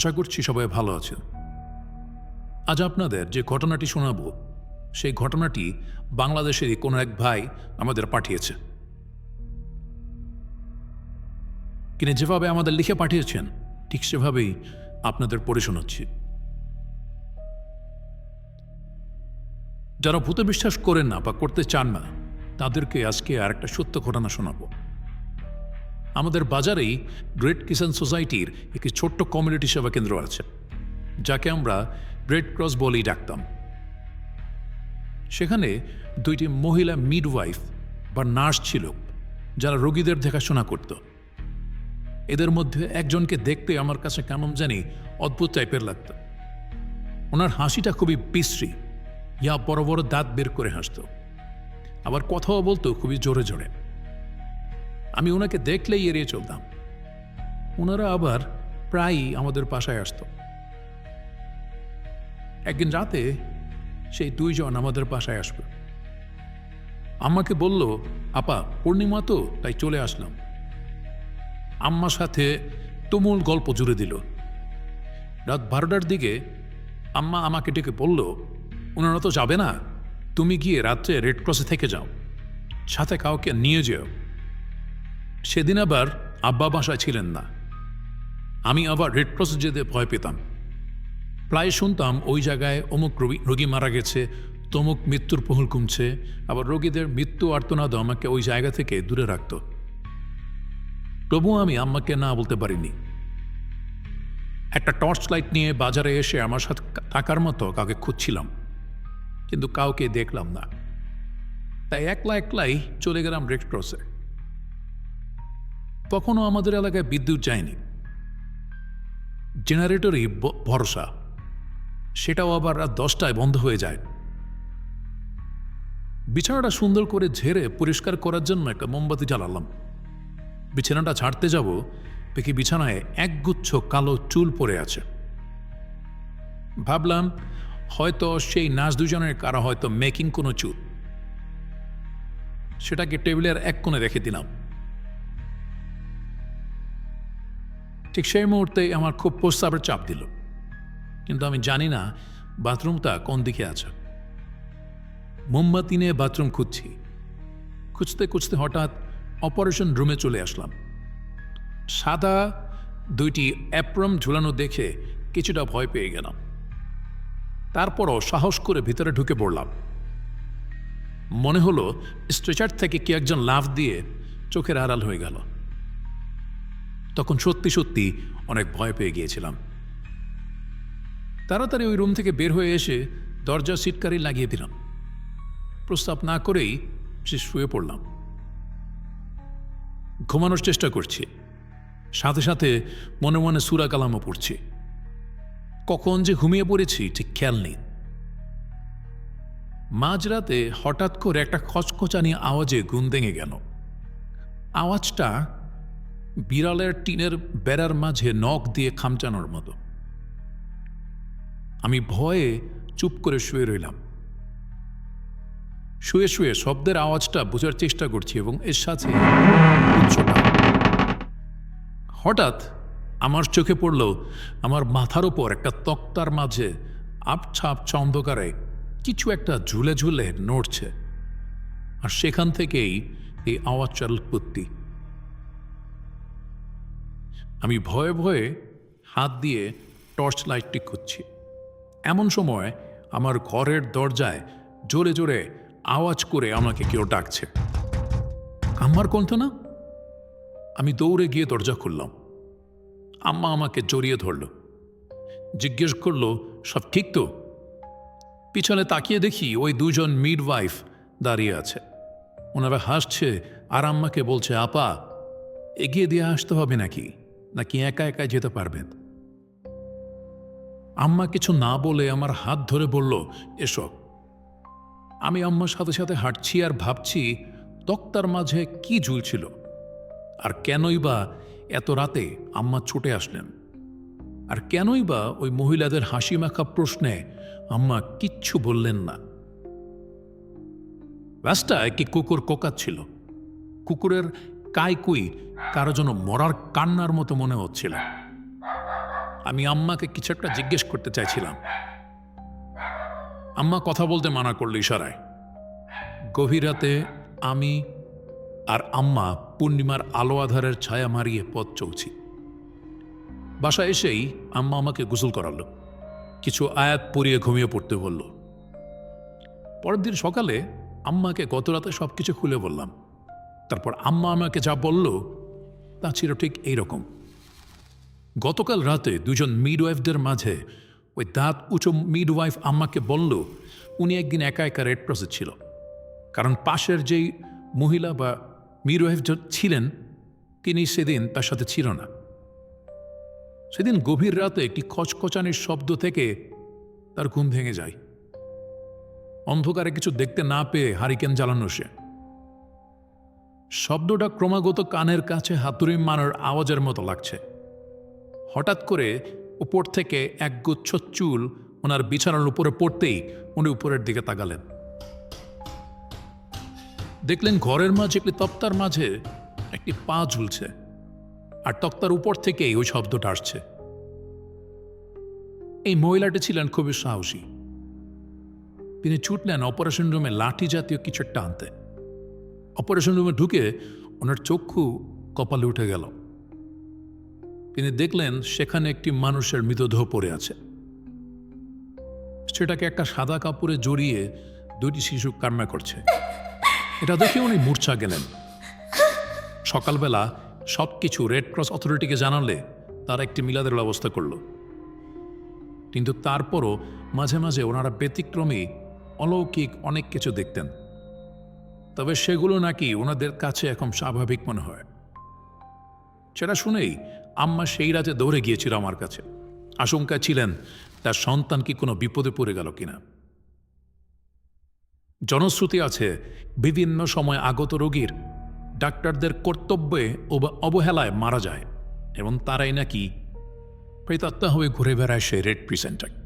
আশা করছি সবাই ভালো আছেন আজ আপনাদের যে ঘটনাটি শোনাবো, সেই ঘটনাটি বাংলাদেশেরই কোনো এক ভাই আমাদের পাঠিয়েছে। তিনি যেভাবে আমাদের লিখে পাঠিয়েছেন, ঠিক সেভাবেই আপনাদের পড়ে শোনাচ্ছি। যারা ভূতে বিশ্বাস করেন না বা করতে চান না, তাদেরকে আজকে আর একটা সত্য ঘটনা শোনাবো। আমাদের বাজারেই গ্রেট কিষান সোসাইটির একটি ছোট্ট কমিউনিটি সেবা কেন্দ্র আছে, যাকে আমরা রেড ক্রস বলেই ডাকতাম। সেখানে দুইটি মহিলা মিডওয়াইফ বা নার্স ছিল, যারা রোগীদের দেখাশোনা করত। এদের মধ্যে একজনকে দেখতে আমার কাছে কেমন জানি অদ্ভুত টাইপের লাগত। ওনার হাসিটা খুবই বিশ্রী ইয়া বড় বড় দাঁত বের করে হাসত। আবার কথাও বলতো খুবই জোরে জোরে। আমি ওনাকে দেখলেই এড়িয়ে চলতাম। ওনারা আবার প্রায়ই আমাদের বাসায় আসতো। একদিন রাতে সেই দুইজন আমাদের বাসায় আসবে। আম্মাকে বলল, আপা, পূর্ণিমা তো, তাই চলে আসলাম। আম্মার সাথে তুমুল গল্প জুড়ে দিল। রাত বারোটার দিকে আম্মা আমাকে ডেকে বলল, ওনারা তো যাবে না। তুমি গিয়ে রাত্রে রেড ক্রসে থেকে যাও। সাথে কাউকে নিয়ে যেও। সেদিন আবার আব্বা বাসায় ছিলেন না। আমি আবার রেড ক্রসে যেতে ভয় পেতাম। প্রায় শুনতাম ওই জায়গায় অমুক রোগী মারা গেছে, তমুক মৃত্যুর পহুল কমছে, আবার রোগীদের মৃত্যু আর্তনাদ আমাকে ওই জায়গা থেকে দূরে রাখত। তবুও আমি আম্মাকে না বলতে পারিনি। একটা টর্চ লাইট নিয়ে বাজারে এসে আমার সাথে থাকার মতো কাউকে খুঁজছিলাম, কিন্তু কাউকে দেখলাম না। তাই একলা একলাই চলে গেলাম রেড ক্রসে। তখনও আমাদের এলাকায় বিদ্যুৎ যায়নি। জেনারেটরই ভরসা। সেটাও আবার রাত দশটায় বন্ধ হয়ে যায়। বিছানাটা সুন্দর করে ঝেড়ে পরিষ্কার করার জন্য একটা মোমবাতি জ্বালালাম। বিছানাটা ছাড়তে যাব, দেখি বিছানায় একগুচ্ছ কালো চুল পড়ে আছে। ভাবলাম, হয়তো সেই নাচ দুজনের কারা হয়তো মেকিং কোনো চুল। সেটাকে টেবিলের এক কোণে রেখে দিলাম। ঠিক সেই মুহূর্তে আমার খুব প্রস্তাবের চাপ দিল। কিন্তু আমি জানি না বাথরুমটা কোন দিকে আছে। মোমবাতি নিয়ে বাথরুম খুঁজছি। খুঁজতে খুঁজতে হঠাৎ অপারেশন রুমে চলে আসলাম। সাদা দুইটি অ্যাপ্রম ঝুলানো দেখে কিছুটা ভয় পেয়ে গেলাম। তারপরও সাহস করে ভিতরে ঢুকে পড়লাম। মনে হলো স্ট্রেচার থেকে কি একজন লাফ দিয়ে চোখের আড়াল হয়ে গেল। তখন সত্যি সত্যি অনেক ভয় পেয়ে গিয়েছিলাম। তাড়াতাড়ি ওই রুম থেকে বের হয়ে এসে দরজা সিটকারি লাগিয়ে দিলাম। প্রস্তাব না করেই সে শুয়ে পড়লাম। ঘুমানোর চেষ্টা করছি। সাথে সাথে মনে মনে সুরা কালামও পড়ছি। কখন যে ঘুমিয়ে পড়েছি ঠিক খেয়াল নেই। মাঝরাতে হঠাৎ করে একটা খচখচানি আওয়াজে ঘুম ভেঙে গেল। আওয়াজটা বিড়ালের টিনের বেড়ার মাঝে নখ দিয়ে খামচানোর মতো। আমি ভয়ে চুপ করে শুয়ে রইলাম। শুয়ে শুয়ে শব্দের আওয়াজটা বোঝার চেষ্টা করছি এবং এর সাথে হঠাৎ আমার চোখে পড়ল আমার মাথার ওপর একটা তক্তার মাঝে আপছা আপছা অন্ধকারে কিছু একটা ঝুলে ঝুলে নড়ছে। আর সেখান থেকেই এই আওয়াজটার উৎপত্তি। আমি ভয়ে ভয়ে হাত দিয়ে টর্চ লাইটটি খুঁজছি। এমন সময় আমার ঘরের দরজায় জোরে জোরে আওয়াজ করে আমাকে কেউ ডাকছে। আমার কণ্ঠ না? আমি দৌড়ে গিয়ে দরজা খুললাম। আম্মা আমাকে জড়িয়ে ধরল। জিজ্ঞেস করল, সব ঠিক তো? পিছনে তাকিয়ে দেখি ওই দুজন মিড ওয়াইফ দাঁড়িয়ে আছে। ওনারা হাসছে আর আম্মাকে বলছে, আপা, এগিয়ে দিয়ে আসতে হবে নাকি? নাকি একা একা যেতে পারবেন? আম্মা কিছু না বলে আমার হাত ধরে বলল, এসো। আমি আম্মার সাথে সাথে হাঁটছি আর ভাবছি, তক্তার মাঝে কি ঝুলছিল? আর কেনই বা এত রাতে আম্মা ছুটে আসলেন? আর কেনই বা ওই মহিলাদের হাসি মাখা প্রশ্নে আম্মা কিচ্ছু বললেন না। রাস্তায় একটি কুকুর কোকাচ্ছিল কুকুরের কাইকুই কারও যেন মরার কান্নার মতো মনে হচ্ছিল। আমি আম্মাকে কিছু একটা জিজ্ঞেস করতে চাইছিলাম। আম্মা কথা বলতে মানা করল ইশারায়। গভীর রাতে আমি আর আম্মা পূর্ণিমার আলো আধারের ছায়া মারিয়ে পথ চলছি। বাসা এসেই আম্মা আমাকে গোসল করালো। কিছু আয়াত পরিয়ে ঘুমিয়ে পড়তে বলল। পরের দিন সকালে আম্মাকে গত রাতে সব কিছু খুলে বললাম। তারপর আম্মা আমাকে যা বলল, তা ছিল ঠিক এইরকম। গতকাল রাতে দুজন মিডওয়াইফদের মাঝে ওই দাঁত উঁচু মিডওয়াইফ আম্মাকে বলল, উনি একদিন একা একা রেড ক্রসে ছিল। কারণ পাশের যেই মহিলা বা মিডওয়াইফ ছিলেন, তিনি সেদিন তার সাথে ছিল না। সেদিন গভীর রাতে একটি খচখচানির শব্দ থেকে তার ঘুম ভেঙে যায়। অন্ধকারে কিছু দেখতে না পেয়ে হারিকেন জ্বালানো সে। শব্দটা ক্রমাগত কানের কাছে হাতুড়ি মারার আওয়াজের মতো লাগছে। হঠাৎ করে উপর থেকে এক গুচ্ছ চুল ওনার বিছানার উপরে পড়তেই উনি উপরের দিকে তাকালেন। দেখলেন ঘরের মাঝে একটি তক্তার মাঝে একটি পা ঝুলছে আর তক্তার উপর থেকেই ওই শব্দটা আসছে। এই মহিলাটি ছিলেন খুবই সাহসী। তিনি ছুটলেন অপারেশন রুমে লাঠি জাতীয় কিছু একটা আনতে। অপারেশন রুমে ঢুকে ওনার চক্ষু কপালে উঠে গেল। তিনি দেখলেন সেখানে একটি মানুষের মৃতদেহ পড়ে আছে। সেটাকে একটা সাদা কাপড়ে জড়িয়ে দুইটি শিশু কান্না করছে। এটা দেখে উনি মূর্ছা গেলেন। সকালবেলা সব কিছু রেড ক্রস অথরিটিকে জানালে তারা একটি মিলাদের ব্যবস্থা করল। কিন্তু তারপরও মাঝে মাঝে ওনারা ব্যতিক্রমী, অলৌকিক অনেক কিছু দেখতেন। তবে সেগুলো নাকি ওনাদের কাছে এখন স্বাভাবিক মনে হয়। সেটা শুনেই আম্মা সেই রাতে দৌড়ে গিয়েছিল আমার কাছে। আশঙ্কা ছিলেন, তার সন্তান কি কোনো বিপদে পড়ে গেল কিনা। জনশ্রুতি আছে, বিভিন্ন সময় আগত রোগীর ডাক্তারদের কর্তব্যে অব- অবহেলায় মারা যায়, এবং তারাই নাকি প্রেতাত্মা হয়ে ঘুরে বেড়ায় সে রেড প্রিসেন্টার।